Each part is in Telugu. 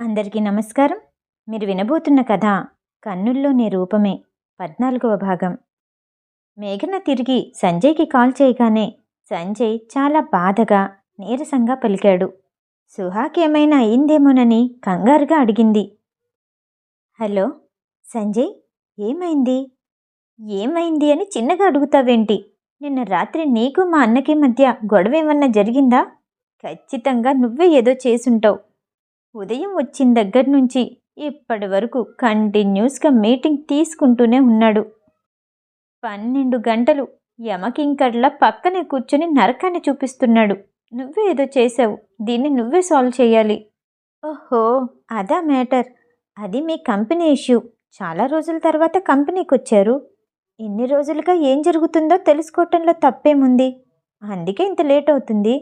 అందరికీ నమస్కారం. మీరు వినబోతున్న కథ కన్నుల్లోని రూపమే పద్నాలుగవ భాగం. మేఘన తిరిగి సంజయ్కి కాల్ చేయగానే సంజయ్ చాలా బాధగా నీరసంగా పలికాడు. సుహాకి ఏమైనా అయిందేమోనని కంగారుగా అడిగింది. హలో సంజయ్ ఏమైంది? ఏమైంది అని చిన్నగా అడుగుతావేంటి? నిన్న రాత్రి నీకు మా అన్నకి మధ్య గొడవ ఏమన్నా జరిగిందా? ఖచ్చితంగా నువ్వే ఏదో చేసుంటావు. ఉదయం వచ్చిన దగ్గర నుంచి ఇప్పటి వరకు కంటిన్యూస్గా మీటింగ్ తీసుకుంటూనే ఉన్నాడు. పన్నెండు గంటలు యమకింకర్లా పక్కనే కూర్చొని నరకాన్ని చూపిస్తున్నాడు. నువ్వే ఏదో చేసావు దీన్ని నువ్వే సాల్వ్ చేయాలి. ఓహో! అదా మ్యాటర్. అది మీ కంపెనీ ఇష్యూ. చాలా రోజుల తర్వాత కంపెనీకి వచ్చారు. ఎన్ని రోజులుగా ఏం జరుగుతుందో తెలుసుకోవటంలో తప్పేముంది? అందుకే ఇంత లేట్ అవుతుంది.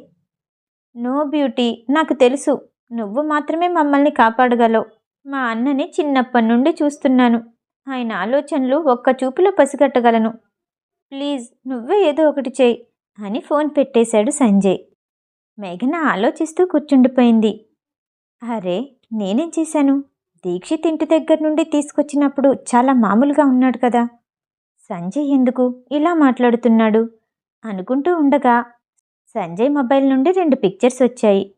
No beauty. నాకు తెలుసు. నువ్వు మాత్రమే మమ్మల్ని కాపాడగలవు. మా అన్నని చిన్నప్పటి నుండి చూస్తున్నాను. ఆయన ఆలోచనలు ఒక్క చూపులో పసిగట్టగలను. ప్లీజ్ నువ్వే ఏదో ఒకటి చేయి అని ఫోన్ పెట్టేశాడు సంజయ్. మేఘన ఆలోచిస్తూ కూర్చుండిపోయింది. అరే నేనేం చేశాను? దీక్షిత్ ఇంటి దగ్గర నుండి తీసుకొచ్చినప్పుడు చాలా మామూలుగా ఉన్నాడు కదా. సంజయ్ ఎందుకు ఇలా మాట్లాడుతున్నాడు? అనుకుంటూ ఉండగా సంజయ్ మొబైల్ నుండి రెండు పిక్చర్స్ వచ్చాయి.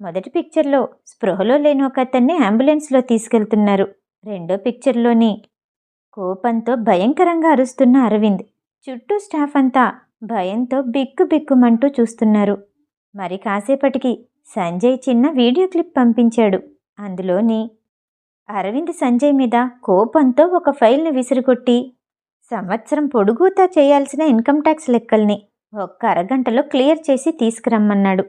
మొదటి పిక్చర్లో స్పృహలో లేని ఒక అతన్ని అంబులెన్స్లో తీసుకెళ్తున్నారు. రెండో పిక్చర్లోని కోపంతో భయంకరంగా అరుస్తున్న అరవింద్. చుట్టూ స్టాఫ్ అంతా భయంతో బిక్కు బిక్కుమంటూ చూస్తున్నారు. మరి కాసేపటికి సంజయ్ చిన్న వీడియో క్లిప్ పంపించాడు. అందులోని అరవింద్ సంజయ్ మీద కోపంతో ఒక ఫైల్ని విసిరుకొట్టి సంవత్సరం పొడుగుతా చేయాల్సిన ఇన్కమ్ ట్యాక్స్ లెక్కల్ని ఒక్క అరగంటలో క్లియర్ చేసి తీసుకురమ్మన్నాడు.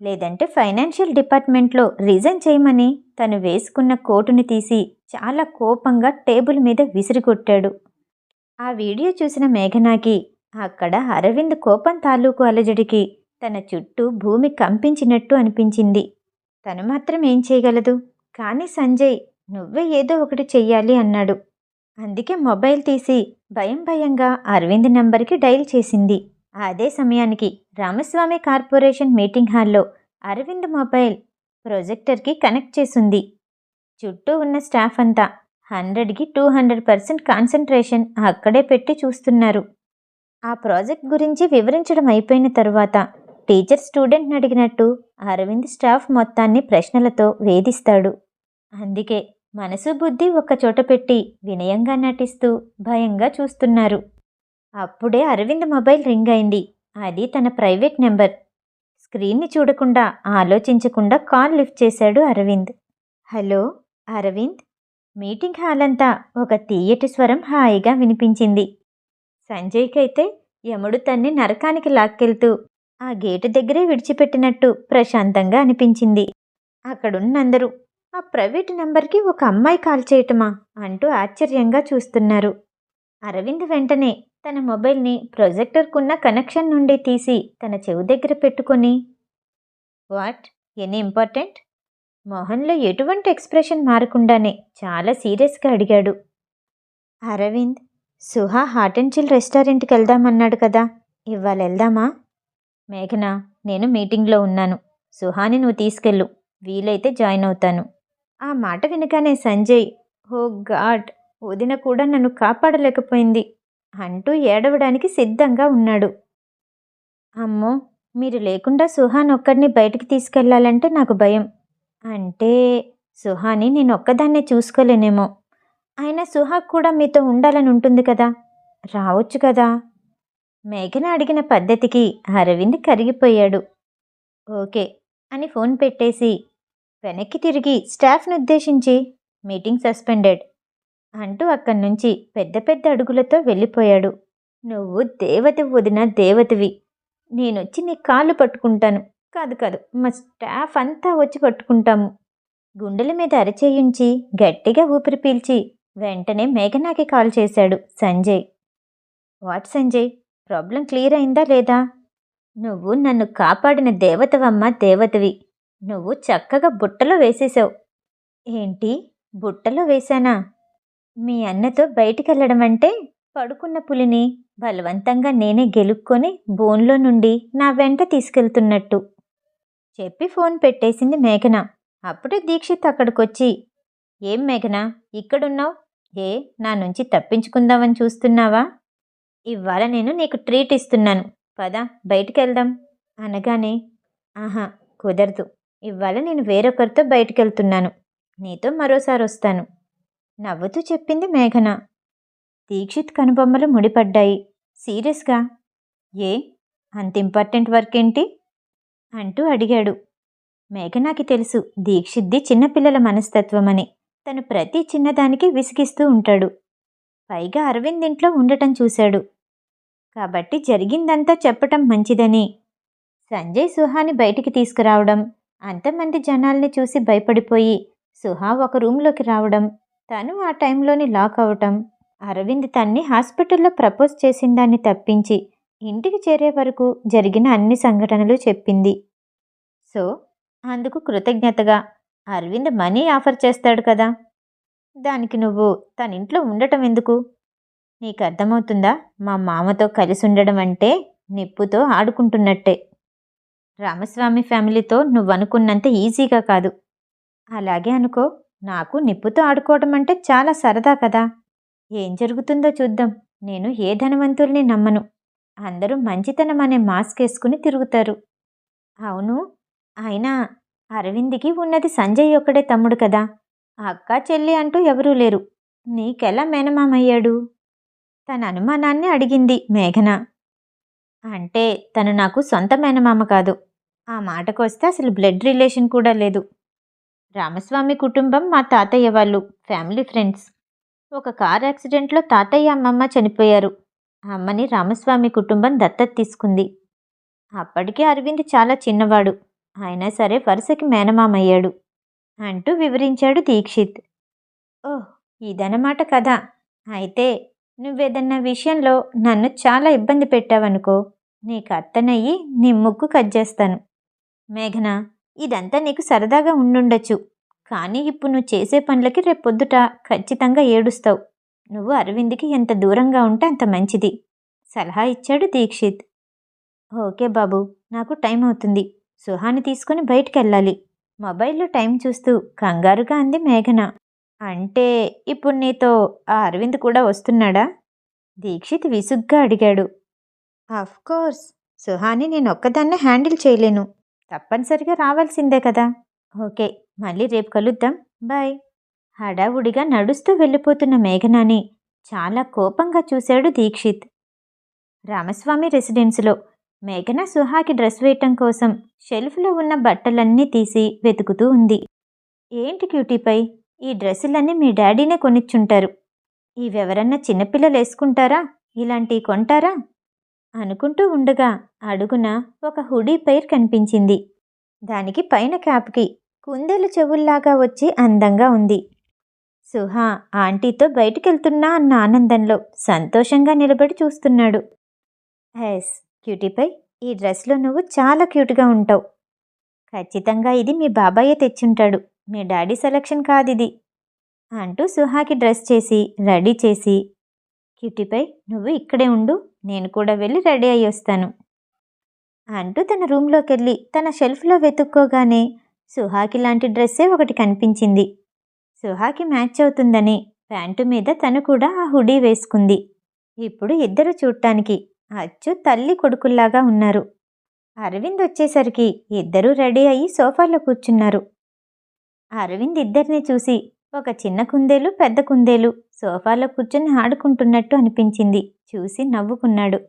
లేదంటే ఫైనాన్షియల్ డిపార్ట్మెంట్లో రిజైన్ చేయమని తను వేసుకున్న కోటుని తీసి చాలా కోపంగా టేబుల్ మీద విసిరికొట్టాడు. ఆ వీడియో చూసిన మేఘనాకి అక్కడ అరవింద్ కోపం తాలూకు అలజడికి తన చుట్టూ భూమి కంపించినట్టు అనిపించింది. తను మాత్రం ఏం చేయగలదు? కానీ సంజయ్ నువ్వే ఏదో ఒకటి చెయ్యాలి అన్నాడు. అందుకే మొబైల్ తీసి భయం భయంగా అరవింద్ నంబర్కి డైల్ చేసింది. అదే సమయానికి రామస్వామి కార్పొరేషన్ మీటింగ్ హాల్లో అరవింద్ మొబైల్ ప్రొజెక్టర్కి కనెక్ట్ చేసింది. చుట్టూ ఉన్న స్టాఫ్ అంతా హండ్రెడ్కి టూ హండ్రెడ్ పర్సెంట్ కాన్సన్ట్రేషన్ అక్కడే పెట్టి చూస్తున్నారు. ఆ ప్రాజెక్ట్ గురించి వివరించడం అయిపోయిన తరువాత టీచర్ స్టూడెంట్ని అడిగినట్టు అరవింద్ స్టాఫ్ మొత్తాన్ని ప్రశ్నలతో వేధిస్తాడు. అందుకే మనసు బుద్ధి ఒక్కచోట పెట్టి వినయంగా నటిస్తూ భయంగా చూస్తున్నారు. అప్పుడే అరవింద్ మొబైల్ రింగ్ అయింది. అది తన ప్రైవేట్ నెంబర్. స్క్రీన్ని చూడకుండా ఆలోచించకుండా కాల్ లిఫ్ట్ చేశాడు Aravind. Hello Aravind? Meeting hall అంతా ఒక తీయటి స్వరం హాయిగా వినిపించింది. సంజయ్కైతే యముడు తన్ని నరకానికి లాక్కెళ్తూ ఆ గేటు దగ్గరే విడిచిపెట్టినట్టు ప్రశాంతంగా అనిపించింది. అక్కడున్నందరూ ఆ ప్రైవేట్ నెంబర్కి ఒక అమ్మాయి కాల్ చేయటమా? అంటూ ఆశ్చర్యంగా చూస్తున్నారు. అరవింద్ వెంటనే తన మొబైల్ని ప్రొజెక్టర్కున్న కనెక్షన్ నుండి తీసి తన చెవు దగ్గర పెట్టుకొని వాట్? Any important? మోహన్లో ఎటువంటి ఎక్స్ప్రెషన్ మారకుండానే చాలా సీరియస్గా అడిగాడు. Aravind Suha hot and chill రెస్టారెంట్కి వెళ్దామన్నాడు కదా ఇవాళ వెళ్దామా? మేఘన నేను మీటింగ్లో ఉన్నాను. సుహాని నువ్వు తీసుకెళ్ళు వీలైతే జాయిన్ అవుతాను. ఆ మాట వినగానే సంజయ్ ఓ గాడ్ వదిన కూడా నన్ను కాపాడలేకపోయింది. అంటూ ఏడవడానికి సిద్ధంగా ఉన్నాడు. అమ్మో మీరు లేకుండా సుహాన్ ఒక్కడిని బయటికి తీసుకెళ్ళాలంటే నాకు భయం. అంటే సుహాని నేను ఒక్కదాన్నే చూసుకోలేనేమో. అయినా సుహాక్ కూడా మీతో ఉండాలని ఉంటుంది కదా? రావచ్చు కదా? మేఘన అడిగిన పద్ధతికి అరవింద్ కరిగిపోయాడు. ఓకే అని ఫోన్ పెట్టేసి వెనక్కి తిరిగి స్టాఫ్ను ఉద్దేశించి మీటింగ్ సస్పెండెడ్. అంటూ అక్కడి నుంచి పెద్ద పెద్ద అడుగులతో వెళ్ళిపోయాడు. నువ్వు దేవత వదిన దేవతవి. నేనొచ్చి నీ కాళ్ళు పట్టుకుంటాను. కాదు కాదు మా స్టాఫ్ అంతా వచ్చి పట్టుకుంటాము. గుండెల మీద అరచేయుంచి గట్టిగా ఊపిరి పీల్చి వెంటనే మేఘనాకి కాల్ చేశాడు Sanjay. What Sanjay problem clear అయిందా లేదా? నువ్వు నన్ను కాపాడిన దేవతవమ్మ దేవతవి. నువ్వు చక్కగా బుట్టలో వేసేసావు. ఏంటి? బుట్టలో వేశానా? మీ అన్నతో బయటికెళ్ళడం అంటే పడుకున్న పులిని బలవంతంగా నేనే గెలుక్కొని బోన్లో నుండి నా వెంట తీసుకెళ్తున్నట్టు. చెప్పి ఫోన్ పెట్టేసింది మేఘన. అప్పుడే దీక్షిత్ అక్కడికొచ్చి ఏం మేఘన ఇక్కడున్నావు? ఏ నా నుంచి తప్పించుకుందామని చూస్తున్నావా? ఇవాళ నేను నీకు ట్రీట్ ఇస్తున్నాను. పద బయటికి వెళ్దాం అనగానే ఆహా కుదరదు. ఇవాళ నేను వేరొకరితో బయటకెళ్తున్నాను. నీతో మరోసారి వస్తాను నవ్వుతూ చెప్పింది మేఘన. దీక్షిత్ కనుబొమ్మలు ముడిపడ్డాయి. సీరియస్గా? ఏ? అంత ఇంపార్టెంట్ వర్క్ ఏంటి అంటూ అడిగాడు. మేఘనాకి తెలుసు దీక్షిత్ది చిన్నపిల్లల మనస్తత్వమని. తను ప్రతి చిన్నదానికి విసిగిస్తూ ఉంటాడు. పైగా అరవింద్ ఇంట్లో ఉండటం చూశాడు. కాబట్టి జరిగిందంతా చెప్పటం మంచిదని. సంజయ్ సుహాని బయటికి తీసుకురావడం అంతమంది జనాల్ని చూసి భయపడిపోయి సుహా ఒక రూంలోకి రావడం తను ఆ టైంలోని లాక్ అవటం. అరవింద్ తన్ని హాస్పిటల్లో ప్రపోజ్ చేసిన దాన్ని తప్పించి ఇంటికి చేరే వరకు జరిగిన అన్ని సంఘటనలు చెప్పింది. సో అందుకు కృతజ్ఞతగా అరవింద్ మనీ ఆఫర్ చేస్తాడు కదా. దానికి నువ్వు తన ఇంట్లో ఉండటం ఎందుకు? నీకు అర్థమవుతుందా? మా మామతో కలిసి ఉండడం అంటే నిప్పుతో ఆడుకుంటున్నట్టే. రామస్వామి ఫ్యామిలీతో నువ్వు అనుకున్నంత ఈజీగా కాదు. అలాగే అనుకో. నాకు నిప్పుతో ఆడుకోవడం అంటే చాలా సరదా కదా. ఏం జరుగుతుందో చూద్దాం. నేను ఏ ధనవంతుల్ని నమ్మను. అందరూ మంచితనం అనే మాస్క్ వేసుకుని తిరుగుతారు. అవును. అయినా అరవింద్కి ఉన్నది సంజయ్ ఒక్కడే తమ్ముడు కదా. అక్క చెల్లి అంటూ ఎవరూ లేరు. నీకెలా మేనమామయ్యాడు? తన అనుమానాన్ని అడిగింది మేఘన. అంటే తను నాకు సొంత మేనమామ కాదు. ఆ మాటకొస్తే అసలు బ్లడ్ రిలేషన్ కూడా లేదు. రామస్వామి కుటుంబం మా తాతయ్య వాళ్ళు ఫ్యామిలీ ఫ్రెండ్స్. ఒక కార్ యాక్సిడెంట్లో తాతయ్య అమ్మమ్మ చనిపోయారు. అమ్మని రామస్వామి కుటుంబం దత్తత తీసుకుంది. అప్పటికే అరవింద్ చాలా చిన్నవాడు. అయినా సరే వరుసకి మేనమామయ్యాడు అంటూ వివరించాడు దీక్షిత్. ఓహ్ ఇదన్నమాట కథ. అయితే నువ్వేదన్నా విషయంలో నన్ను చాలా ఇబ్బంది పెట్టావనుకో నీకు అత్తనయ్యి నీ ముక్కు కట్ చేస్తాను. మేఘన ఇదంతా నీకు సరదాగా ఉండుండొచ్చు. కానీ ఇప్పుడు నువ్వు చేసే పనులకి రేపొద్దుట ఖచ్చితంగా ఏడుస్తావు. నువ్వు అరవింద్కి ఎంత దూరంగా ఉంటే అంత మంచిది. సలహా ఇచ్చాడు దీక్షిత్. ఓకే బాబు నాకు టైం అవుతుంది. సుహాని తీసుకుని బయటికి వెళ్ళాలి మొబైల్లో టైం చూస్తూ కంగారుగా అంది మేఘన. అంటే ఇప్పుడు నీతో ఆ అరవింద్ కూడా వస్తున్నాడా? దీక్షిత్ విసుగ్గా అడిగాడు. కోర్స్. సుహాని నేను ఒక్కదాన్నే హ్యాండిల్ చేయలేను. తప్పనిసరిగా రావాల్సిందే కదా. ఓకే మళ్ళీ రేపు కలుద్దాం. బాయ్. హడావుడిగా నడుస్తూ వెళ్ళిపోతున్న మేఘనాని చాలా కోపంగా చూశాడు దీక్షిత్. రామస్వామి రెసిడెన్స్లో మేఘన సుహాకి డ్రెస్ వేయటం కోసం షెల్ఫ్లో ఉన్న బట్టలన్నీ తీసి వెతుకుతూ ఉంది. ఏంటి క్యూటీపై? ఈ డ్రెస్సులన్నీ మీ డాడీనే కొనిచ్చుంటారు. ఇవెవరన్నా చిన్నపిల్లలు వేసుకుంటారా ఇలాంటివి కొంటారా? అనుకుంటూ ఉండగా అడుగున ఒక హుడీ పైర్ కనిపించింది. దానికి పైన క్యాప్కి కుందేలు చెవుల్లాగా వచ్చి అందంగా ఉంది. సుహా ఆంటీతో బయటికెళ్తున్నా అన్న ఆనందంలో సంతోషంగా నిలబడి చూస్తున్నాడు. ఎస్ క్యూటీపై ఈ డ్రెస్లో నువ్వు చాలా క్యూట్గా ఉంటావు. ఖచ్చితంగా ఇది మీ బాబాయే తెచ్చుంటాడు. మీ డాడీ సెలక్షన్ కాదిది. అంటూ సుహాకి డ్రెస్ చేసి రెడీ చేసి క్యూటీపై నువ్వు ఇక్కడే ఉండు నేను కూడా వెళ్ళి రెడీ అయ్యి వస్తాను అంటూ తన రూమ్లోకి వెళ్ళి తన షెల్ఫ్లో వెతుక్కోగానే సుహాకి లాంటి డ్రెస్సే ఒకటి కనిపించింది. సుహాకి మ్యాచ్ అవుతుందని ప్యాంటు మీద తను కూడా ఆ హుడీ వేసుకుంది. ఇప్పుడు ఇద్దరు చూడటానికి అచ్చు తల్లి కొడుకుల్లాగా ఉన్నారు. అరవింద్ వచ్చేసరికి ఇద్దరూ రెడీ అయ్యి సోఫాలో కూర్చున్నారు. అరవింద్ ఇద్దరిని చూసి ఒక చిన్న కుందేలు పెద్ద కుందేలు సోఫాలో కూర్చొని ఆడుకుంటున్నట్టు అనిపించింది. చూసి నవ్వుకున్నాడు.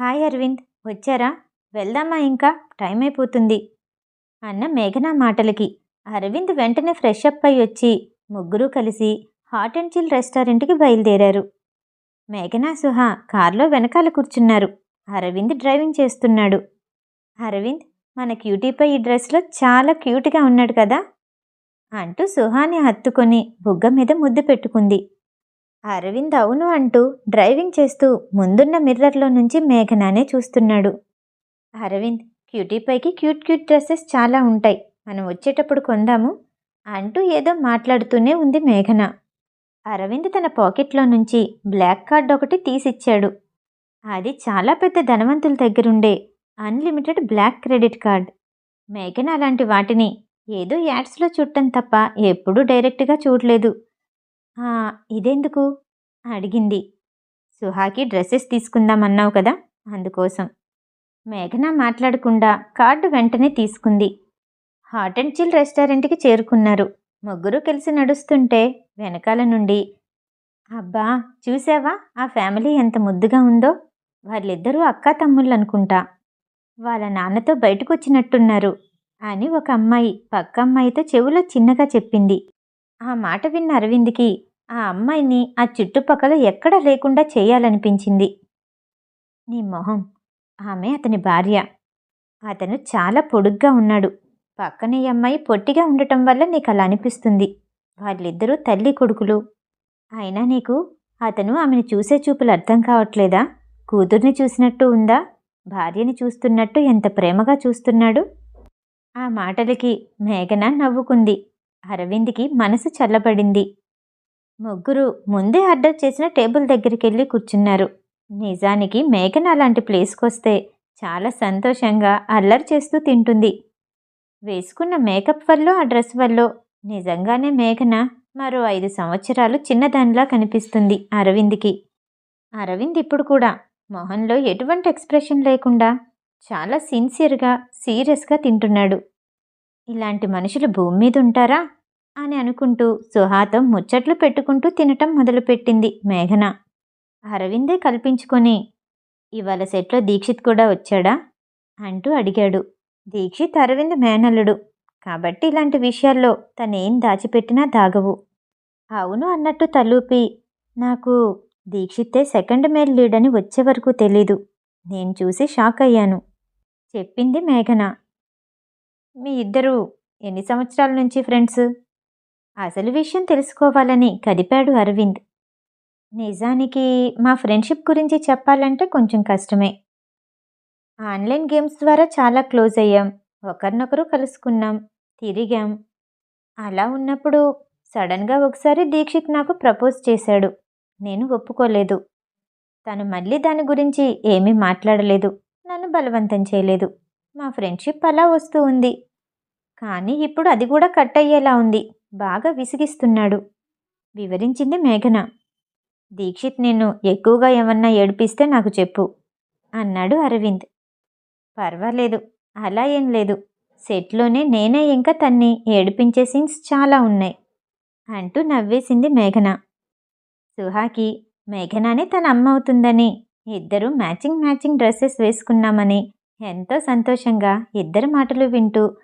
హాయ్ అరవింద్ వచ్చారా? వెళ్దామా ఇంకా? టైం అయిపోతుంది. అన్న మేఘన మాటలకి. అరవింద్ వెంటనే ఫ్రెష్ అప్ అయి వచ్చి ముగ్గురూ కలిసి హాట్ అండ్ చిల్ రెస్టారెంట్కి బయలుదేరారు. మేఘనా సుహా కార్లో వెనకాల కూర్చున్నారు. అరవింద్ డ్రైవింగ్ చేస్తున్నాడు. అరవింద్ మన క్యూటీపై ఈ డ్రెస్లో చాలా క్యూట్గా ఉన్నాడు కదా? అంటూ సుహాని హత్తుకొని బుగ్గ మీద ముద్దు పెట్టుకుంది. అరవింద్ అవును అంటూ డ్రైవింగ్ చేస్తూ ముందున్న మిర్రర్లో నుంచి మేఘనానే చూస్తున్నాడు. అరవింద్ క్యూటీపైకి క్యూట్ క్యూట్ డ్రెస్సెస్ చాలా ఉంటాయి. మనం వచ్చేటప్పుడు కొందాము అంటూ ఏదో మాట్లాడుతూనే ఉంది మేఘన. అరవింద్ తన పాకెట్లో నుంచి బ్లాక్ కార్డ్ ఒకటి తీసిచ్చాడు. అది చాలా పెద్ద ధనవంతుల దగ్గరుండే అన్లిమిటెడ్ బ్లాక్ క్రెడిట్ కార్డ్. మేఘన అలాంటి వాటిని ఏదో యాడ్స్లో చూడటం తప్ప ఎప్పుడూ డైరెక్ట్గా చూడలేదు. ఇదెందుకు? అడిగింది. సుహాకి డ్రెస్సెస్ తీసుకుందామన్నావు కదా అందుకోసం. మేఘన మాట్లాడకుండా కార్డు వెంటనే తీసుకుంది. హాట్ అండ్ చిల్ రెస్టారెంట్కి చేరుకున్నారు. ముగ్గురు కలిసి నడుస్తుంటే వెనకాల నుండి అబ్బా చూసావా? ఆ ఫ్యామిలీ ఎంత ముద్దుగా ఉందో? వాళ్ళిద్దరూ అక్కా తమ్ముళ్ళు అనుకుంటా వాళ్ళ నాన్నతో బయటకు వచ్చినట్టున్నారు అని ఒక అమ్మాయి పక్క అమ్మాయితో చెవిలో చిన్నగా చెప్పింది. ఆ మాట విన్న అరవింద్కి ఆ అమ్మాయిని ఆ చుట్టుపక్కల ఎక్కడా లేకుండా చేయాలనిపించింది. నీ మొహం. ఆమె అతని భార్య. అతను చాలా పొడుగ్గా ఉన్నాడు. పక్కనే ఈ అమ్మాయి పొట్టిగా ఉండటం వల్ల నీకు అలా అనిపిస్తుంది. వాళ్ళిద్దరూ తల్లి కొడుకులు. అయినా నీకు అతను ఆమెను చూసే చూపులు అర్థం కావట్లేదా? కూతుర్ని చూసినట్టు ఉందా? భార్యని చూస్తున్నట్టు ఎంత ప్రేమగా చూస్తున్నాడు? ఆ మాటలకి మేఘన నవ్వుకుంది. అరవింద్కి మనసు చల్లబడింది. ముగ్గురు ముందే ఆర్డర్ చేసిన టేబుల్ దగ్గరికి వెళ్ళి కూర్చున్నారు. నిజానికి మేఘన అలాంటి ప్లేస్కి వస్తే చాలా సంతోషంగా అల్లరి చేస్తూ తింటుంది. వేసుకున్న మేకప్ వల్ల ఆ డ్రెస్ వల్ల నిజంగానే మేఘన మరో ఐదు సంవత్సరాలు చిన్నదానిలా కనిపిస్తుంది అరవింద్కి. అరవింద్ ఇప్పుడు కూడా మొహంలో ఎటువంటి ఎక్స్ప్రెషన్ లేకుండా చాలా సిన్సియర్గా సీరియస్గా తింటున్నాడు. ఇలాంటి మనుషులు భూమి మీద ఉంటారా? అని అనుకుంటూ సుహాతో ముచ్చట్లు పెట్టుకుంటూ తినటం మొదలుపెట్టింది మేఘన. అరవిందే కల్పించుకొని ఇవాళ సెట్లో దీక్షిత్ కూడా వచ్చాడా? అంటూ అడిగాడు. దీక్షిత్ అరవింద్ మేనల్లుడు. కాబట్టి ఇలాంటి విషయాల్లో తనేం దాచిపెట్టినా దాగవు. అవును అన్నట్టు తలూపి నాకు దీక్షిత్తే సెకండ్ మేల్ లీడ్ అని వచ్చే వరకు తెలీదు. నేను చూసి షాక్ అయ్యాను. చెప్పింది మేఘన. మీ ఇద్దరు ఎన్ని సంవత్సరాల నుంచి ఫ్రెండ్స్? అసలు విషయం తెలుసుకోవాలని కదిపాడు అరవింద్. నిజానికి మా ఫ్రెండ్షిప్ గురించి చెప్పాలంటే కొంచెం కష్టమే. ఆన్లైన్ గేమ్స్ ద్వారా చాలా క్లోజ్ అయ్యాం. ఒకరినొకరు కలుసుకున్నాం తిరిగాం. అలా ఉన్నప్పుడు సడన్గా ఒకసారి దీక్షిత్ నాకు ప్రపోజ్ చేశాడు. నేను ఒప్పుకోలేదు. తను మళ్ళీ దాని గురించి ఏమీ మాట్లాడలేదు. నన్ను బలవంతం చేయలేదు. మా ఫ్రెండ్షిప్ అలా వస్తూ ఉంది. కానీ ఇప్పుడు అది కూడా కట్ అయ్యేలా ఉంది. బాగా విసిగిస్తున్నాడు. వివరించింది మేఘన. దీక్షిత్ నిన్ను ఎక్కువగా ఏమన్నా ఏడిపిస్తే నాకు చెప్పు అన్నాడు అరవింద్. పర్వాలేదు అలా ఏం లేదు. సెట్లోనే నేనే ఇంకా తన్ని ఏడిపించే సీన్స్ చాలా ఉన్నాయి అంటూ నవ్వేసింది మేఘన. సుహాకి మేఘనానే తన అమ్మ అవుతుందని. ఇద్దరు మ్యాచింగ్ మ్యాచింగ్ డ్రెస్సెస్ వేసుకున్నామని. ఎంతో సంతోషంగా ఇద్దరి మాటలు వింటూ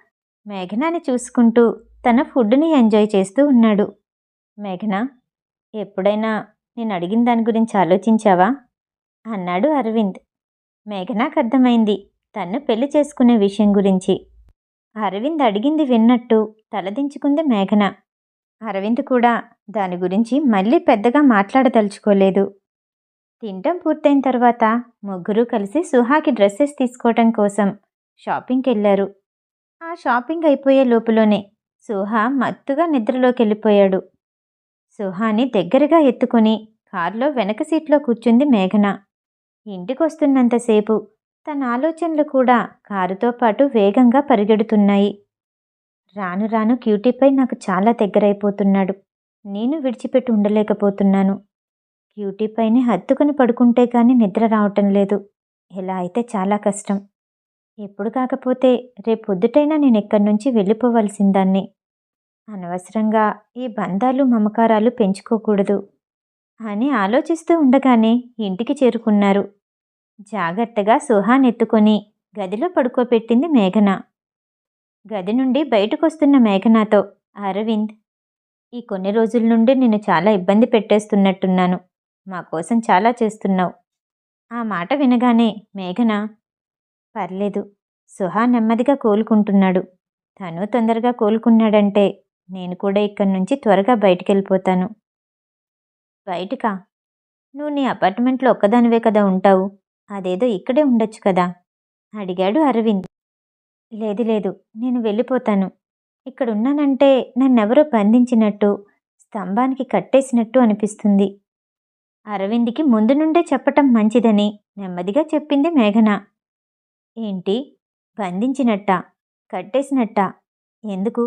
మేఘనాని చూసుకుంటూ తన ఫుడ్ని ఎంజాయ్ చేస్తూ ఉన్నాడు. మేఘన ఎప్పుడైనా నేను అడిగిన దాని గురించి ఆలోచించావా? అన్నాడు అరవింద్. మేఘనాకు అర్థమైంది తన్ను పెళ్ళి చేసుకునే విషయం గురించి. అరవింద్ అడిగింది విన్నట్టు తలదించుకుంది మేఘన. అరవింద్ కూడా దాని గురించి మళ్ళీ పెద్దగా మాట్లాడదలుచుకోలేదు. తినటం పూర్తయిన తర్వాత ముగ్గురు కలిసి సుహాకి డ్రెస్సెస్ తీసుకోవటం కోసం షాపింగ్కి వెళ్ళారు ఆ షాపింగ్ అయిపోయే లోపులోనే సుహా మత్తుగా నిద్రలోకి వెళ్ళిపోయాడు సుహాని దగ్గరగా ఎత్తుకుని కారులో వెనక సీట్లో కూర్చుంది మేఘన. ఇంటికొస్తున్నంతసేపు తన ఆలోచనలు కూడా కారుతో పాటు వేగంగా పరిగెడుతున్నాయి. రాను రాను క్యూటీపై నాకు చాలా దగ్గరైపోతున్నాడు. నేను విడిచిపెట్టి ఉండలేకపోతున్నాను. క్యూటీపైనే హత్తుకుని పడుకుంటే కానీ నిద్ర రావటం లేదు. ఇలా అయితే చాలా కష్టం. ఎప్పుడు కాకపోతే రేపొద్దుటైనా నేను ఇక్కడి నుంచి వెళ్ళిపోవలసిందాన్ని. అనవసరంగా ఈ బంధాలు మమకారాలు పెంచుకోకూడదు అని ఆలోచిస్తూ ఉండగానే ఇంటికి చేరుకున్నారు. జాగ్రత్తగా సుహాన్ ఎత్తుకొని గదిలో పడుకోబెట్టింది మేఘన. గది నుండి బయటకొస్తున్న మేఘనాతో అరవింద్ ఈ కొన్ని రోజుల నుండి నేను చాలా ఇబ్బంది పెట్టేస్తున్నట్టున్నాను. మా కోసం చాలా చేస్తున్నావు. ఆ మాట వినగానే మేఘన పర్లేదు. సుహా నెమ్మదిగా కోలుకుంటున్నాడు. తను తొందరగా కోలుకున్నాడంటే నేను కూడా ఇక్కడి నుంచి త్వరగా బయటికెళ్ళిపోతాను. బయటకా? నువ్వు నీ అపార్ట్మెంట్లో ఒక్కదానివే కదా ఉంటావు. అదేదో ఇక్కడే ఉండొచ్చు కదా? అడిగాడు అరవింద్. లేదు లేదు నేను వెళ్ళిపోతాను. ఇక్కడ ఉన్నానంటే నన్నెవరో బంధించినట్టు స్తంభానికి కట్టేసినట్టు అనిపిస్తుంది. అరవింద్కి ముందు నుండే చెప్పటం మంచిదని నెమ్మదిగా చెప్పింది మేఘన. ఏంటి? బంధించినట్టా కట్టేసినట్టా? ఎందుకు?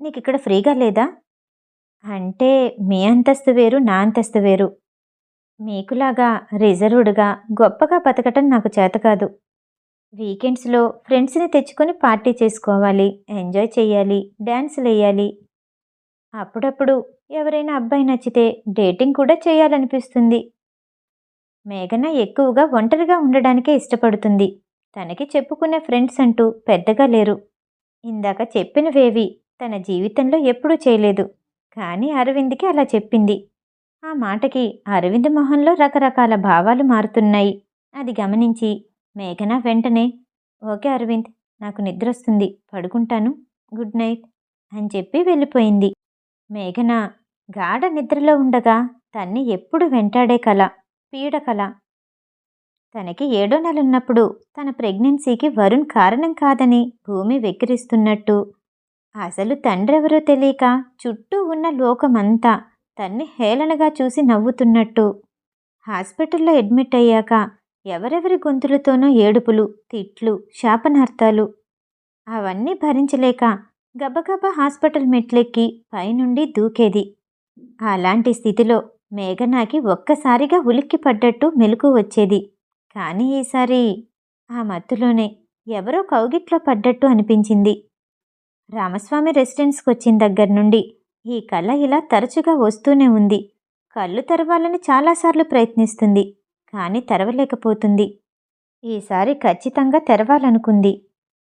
నీకు ఇక్కడ ఫ్రీగా లేదా? అంటే మీ అంతస్తు వేరు నా అంతస్తు వేరు. మీకులాగా రిజర్వ్డ్గా గొప్పగా బతకటం నాకు చేత కాదు. వీకెండ్స్లో ఫ్రెండ్స్ని తెచ్చుకొని పార్టీ చేసుకోవాలి ఎంజాయ్ చేయాలి డ్యాన్సులు వేయాలి. అప్పుడప్పుడు ఎవరైనా అబ్బాయి నచ్చితే డేటింగ్ కూడా చేయాలనిపిస్తుంది. మేఘన ఎక్కువగా ఒంటరిగా ఉండడానికే ఇష్టపడుతుంది. తనకి చెప్పుకునే ఫ్రెండ్స్ అంటూ పెద్దగా లేరు. ఇందాక చెప్పినవేవి తన జీవితంలో ఎప్పుడూ చేయలేదు కానీ అరవింద్కి అలా చెప్పింది. ఆ మాటకి అరవింద్ మొహంలో రకరకాల భావాలు మారుతున్నాయి. అది గమనించి మేఘన వెంటనే ఓకే అరవింద్ నాకు నిద్రొస్తుంది పడుకుంటాను గుడ్ నైట్ అని చెప్పి వెళ్ళిపోయింది. మేఘన గాఢ నిద్రలో ఉండగా తన్ని ఎప్పుడు వెంటాడే కల పీడ కల. తనకి ఏడో నెలన్నప్పుడు తన ప్రెగ్నెన్సీకి వరుణ్ కారణం కాదని భూమి వెక్కిరిస్తున్నట్టు. అసలు తండ్రెవరో తెలియక చుట్టూ ఉన్న లోకమంతా తన్ని హేళనగా చూసి నవ్వుతున్నట్టు. హాస్పిటల్లో అడ్మిట్ అయ్యాక ఎవరెవరి గొంతులతోనో ఏడుపులు తిట్లు శాపనార్థాలు అవన్నీ భరించలేక గబగబా హాస్పిటల్ మెట్లెక్కి పైనుండి దూకేది. అలాంటి స్థితిలో మేఘనాకి ఒక్కసారిగా ఉలిక్కి పడ్డట్టు మెలకు వచ్చేది. కానీ ఈసారి ఆ మత్తులోనే ఎవరో కౌగిట్లో పడ్డట్టు అనిపించింది. రామస్వామి రెసిడెన్స్కి వచ్చిన దగ్గర నుండి ఈ కళ ఇలా తరచుగా వస్తూనే ఉంది. కళ్ళు తెరవాలని చాలాసార్లు ప్రయత్నిస్తుంది. కానీ తెరవలేకపోతుంది. ఈసారి ఖచ్చితంగా తెరవాలనుకుంది.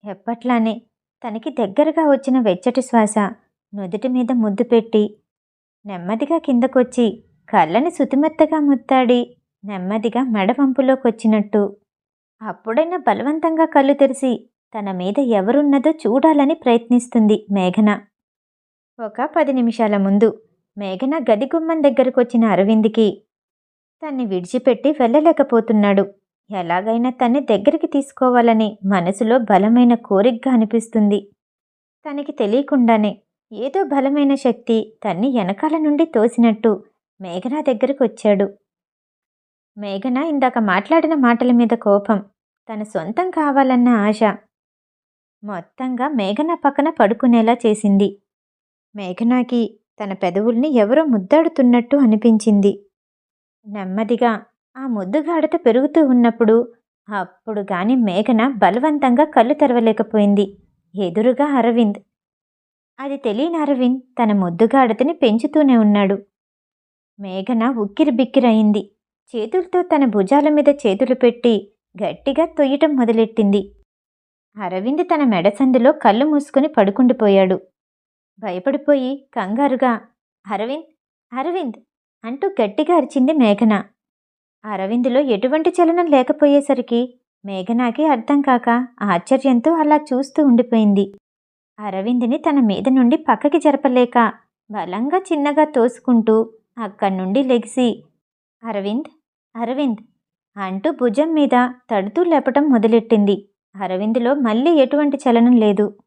ఎప్పట్లానే తనకి దగ్గరగా వచ్చిన వెచ్చటి శ్వాస నుదుటి మీద ముద్దు పెట్టి నెమ్మదిగా కిందకొచ్చి కళ్ళని సుతిమెత్తగా ముత్తాడి నెమ్మదిగా మెడవంపులోకొచ్చినట్టు అప్పుడైనా బలవంతంగా కళ్ళు తెరిచి తన మీద ఎవరున్నదో చూడాలని ప్రయత్నిస్తుంది మేఘన. ఒక పది నిమిషాల ముందు మేఘన గది గుమ్మం దగ్గరకొచ్చిన అరవింద్కి తన్ని విడిచిపెట్టి వెళ్ళలేకపోతున్నాడు. ఎలాగైనా తన్ని దగ్గరికి తీసుకోవాలని మనసులో బలమైన కోరికగా అనిపిస్తుంది. తనకి తెలియకుండానే ఏదో బలమైన శక్తి తన్ని వెనకాల నుండి తోసినట్టు మేఘన దగ్గరకు వచ్చాడు. మేఘన ఇందాక మాట్లాడిన మాటల మీద కోపం తన సొంతం కావాలన్న ఆశ మొత్తంగా మేఘన పక్కన పడుకునేలా చేసింది. మేఘనాకి తన పెదవుల్ని ఎవరో ముద్దాడుతున్నట్టు అనిపించింది. నెమ్మదిగా ఆ ముద్దుగాడత పెరుగుతూ ఉన్నప్పుడు అప్పుడు గాని మేఘన బలవంతంగా కళ్ళు తెరవలేకపోయింది. ఎదురుగా అరవింద్. అది తెలియని అరవింద్ తన ముద్దుగాడతని పెంచుతూనే ఉన్నాడు. మేఘన ఉక్కిరి బిక్కిరయింది చేతులతో తన భుజాల మీద చేతులు పెట్టి గట్టిగా తొయ్యటం మొదలెట్టింది. అరవింద్ తన మెడసందులో కళ్ళు మూసుకుని పడుకుండిపోయాడు. భయపడిపోయి కంగారుగా అరవింద్ అరవింద్ అంటూ గట్టిగా అరిచింది మేఘన. అరవింద్లో ఎటువంటి చలనం లేకపోయేసరికి మేఘనాకి అర్థం కాక ఆశ్చర్యంతో అలా చూస్తూ ఉండిపోయింది. అరవింద్ని తన మీద నుండి పక్కకి జరపలేక బలంగా చిన్నగా తోసుకుంటూ అక్కడి నుండి లెగిసి అరవింద్ అరవింద్ అంటూ భుజం మీద తడుతూ లేపటం మొదలెట్టింది. అరవింద్లో మళ్ళీ ఎటువంటి చలనం లేదు.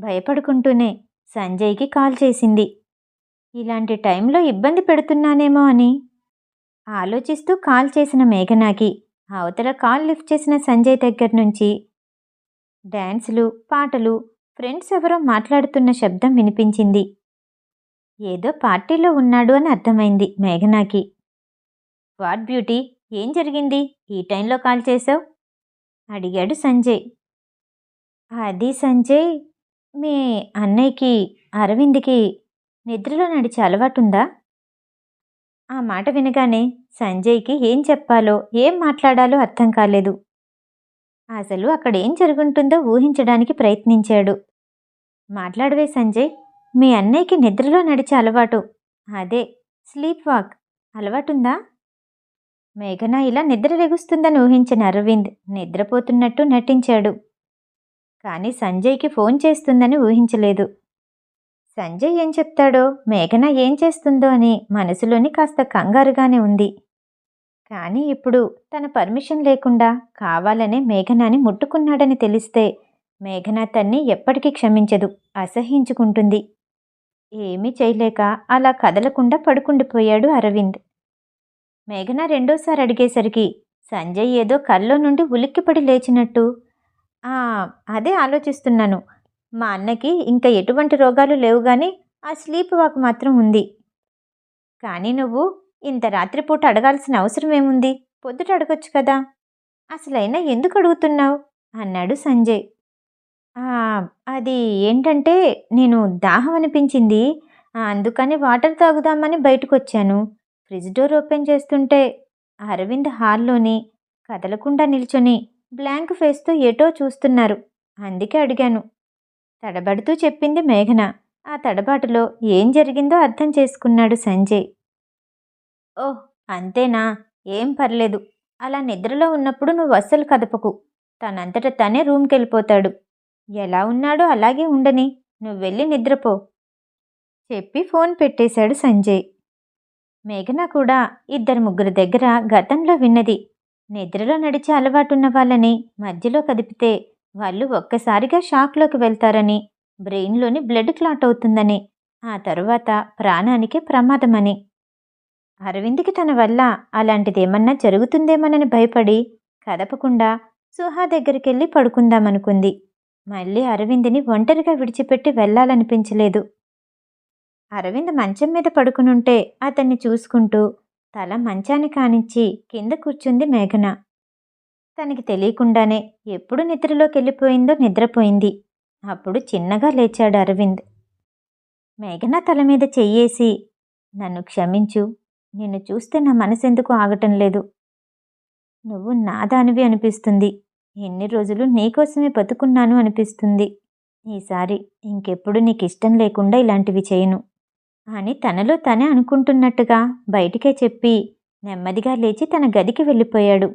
భయపడుకుంటూనే సంజయ్కి కాల్ చేసింది. ఇలాంటి టైంలో ఇబ్బంది పెడుతున్నానేమో అని. ఆలోచిస్తూ కాల్ చేసిన మేఘనాకి అవతల కాల్ లిఫ్ట్ చేసిన సంజయ్ దగ్గర నుంచి. డ్యాన్సులు పాటలు ఫ్రెండ్స్ ఎవరో మాట్లాడుతున్న శబ్దం వినిపించింది. ఏదో పార్టీలో ఉన్నాడు అని అర్థమైంది మేఘనాకి. వాట్ బ్యూటీ ఏం జరిగింది? ఈ టైంలో కాల్ చేసావు అడిగాడు సంజయ్. అది సంజయ్ మీ అన్నయ్యకి అరవింద్కి నిద్రలో నడిచే అలవాటుందా? ఆ మాట వినగానే సంజయ్కి ఏం చెప్పాలో ఏం మాట్లాడాలో అర్థం కాలేదు. అసలు అక్కడ ఏం జరుగుంటుందో ఊహించడానికి ప్రయత్నించాడు. మాట్లాడవే సంజయ్ మీ అన్నయ్యకి నిద్రలో నడిచే అలవాటు. అదే స్లీప్ వాక్. అలవాటుందా? మేఘన ఇలా నిద్ర లెగుస్తుందని ఊహించిన అరవింద్ నిద్రపోతున్నట్టు నటించాడు. కానీ సంజయ్కి ఫోన్ చేస్తుందని ఊహించలేదు. సంజయ్ ఏం చెప్తాడో మేఘన ఏం చేస్తుందో అని మనసులోని కాస్త కంగారుగానే ఉంది. కానీ ఇప్పుడు తన పర్మిషన్ లేకుండా కావాలనే మేఘనాని ముట్టుకున్నాడని తెలిస్తే మేఘన తన్ని ఎప్పటికీ క్షమించదు అసహించుకుంటుంది ఏమీ చేయలేక అలా కదలకుండా పడుకుండిపోయాడు అరవింద్. మేఘన రెండోసారి అడిగేసరికి సంజయ్ ఏదో కల్లో నుండి ఉలిక్కిపడి లేచినట్టు అదే ఆలోచిస్తున్నాను. మా అన్నకి ఇంకా ఎటువంటి రోగాలు లేవు కానీ ఆ స్లీప్ వాక్ మాత్రం ఉంది. కానీ నువ్వు ఇంత రాత్రిపూట అడగాల్సిన అవసరం ఏముంది? పొద్దుట అడగొచ్చు కదా? అసలైనా ఎందుకు అడుగుతున్నావు? అన్నాడు సంజయ్. అది ఏంటంటే నేను దాహం అనిపించింది. అందుకని వాటర్ తాగుదామని బయటకు వచ్చాను ఫ్రిడ్జ్ డోర్ ఓపెన్ చేస్తుంటే అరవింద్ హాల్లోని కదలకుండా నిల్చొని బ్లాంక్ ఫేస్తో ఏటో చూస్తున్నారు. అందుకే అడిగాను. తడబడుతూ చెప్పింది మేఘన. ఆ తడబాటులో ఏం జరిగిందో అర్థం చేసుకున్నాడు సంజయ్. ఓహ్ అంతేనా? ఏం పర్లేదు. అలా నిద్రలో ఉన్నప్పుడు నువ్వు అస్సలు కదపకు. తనంతట తనే రూమ్కి వెళ్ళిపోతాడు ఎలా ఉన్నాడో అలాగే ఉండని. నువ్వు వెళ్ళి నిద్రపో. చెప్పి ఫోన్ పెట్టేశాడు సంజయ్. మేఘన కూడా ఇద్దరు ముగ్గురు దగ్గర గతంలో విన్నది. నిద్రలో నడిచే అలవాటున్న వాళ్ళని మధ్యలో కదిపితే వాళ్ళు ఒక్కసారిగా షాక్లోకి వెళ్తారని బ్రెయిన్లోని బ్లడ్ క్లాట్ అవుతుందని ఆ తరువాత ప్రాణానికే ప్రమాదమని. అరవింద్కి తన వల్ల అలాంటిదేమన్నా జరుగుతుందేమోనని భయపడి కదపకుండా సుహా దగ్గరికెళ్ళి పడుకుందామనుకుంది. మళ్ళీ అరవింద్ని ఒంటరిగా విడిచిపెట్టి వెళ్ళాలనిపించలేదు. అరవింద్ మంచం మీద పడుకునుంటే అతన్ని చూసుకుంటూ తల మంచాన్ని కానించి కింద కూర్చుంది మేఘన. తనకి తెలియకుండానే ఎప్పుడు నిద్రలోకి వెళ్ళిపోయిందో నిద్రపోయింది. అప్పుడు చిన్నగా లేచాడు అరవింద్. మేఘన తల మీద చెయ్యేసి నన్ను క్షమించు నిన్ను చూస్తే నా మనసెందుకు ఆగటం లేదు. నువ్వు నాదానివి అనిపిస్తుంది. ఎన్ని రోజులు నీకోసమే బతుకున్నాను అనిపిస్తుంది. ఈసారి ఇంకెప్పుడు నీకు ఇష్టం లేకుండా ఇలాంటివి చేయను. అని తనలో తనే అనుకుంటున్నట్టుగా బయటికే చెప్పి నెమ్మదిగా లేచి తన గదికి వెళ్ళిపోయాడు.